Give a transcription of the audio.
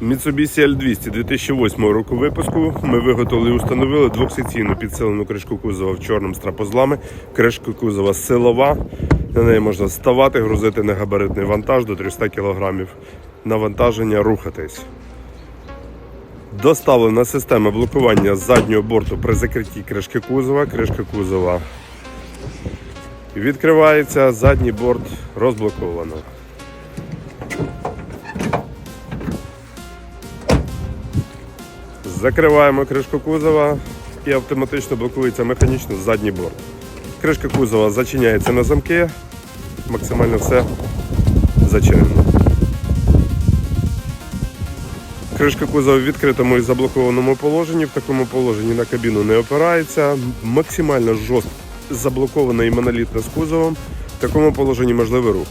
Mitsubishi L200 2008 року випуску. Ми виготовили і установили двохсекційну підсилену кришку кузова в чорному страпозлами. Кришка кузова силова. На неї можна ставати, грузити негабаритний вантаж до 300 кг. Навантаження рухатись. Доставлена система блокування заднього борту при закритті кришки кузова. Кришка кузова відкривається, задній борт розблоковано. Закриваємо кришку кузова і автоматично блокується механічно задній борт. Кришка кузова зачиняється на замки, максимально все зачинено. Кришка кузова в відкритому і заблокованому положенні. В такому положенні на кабіну не опирається. Максимально жорстко заблокована і монолітна з кузовом. В такому положенні можливий рух.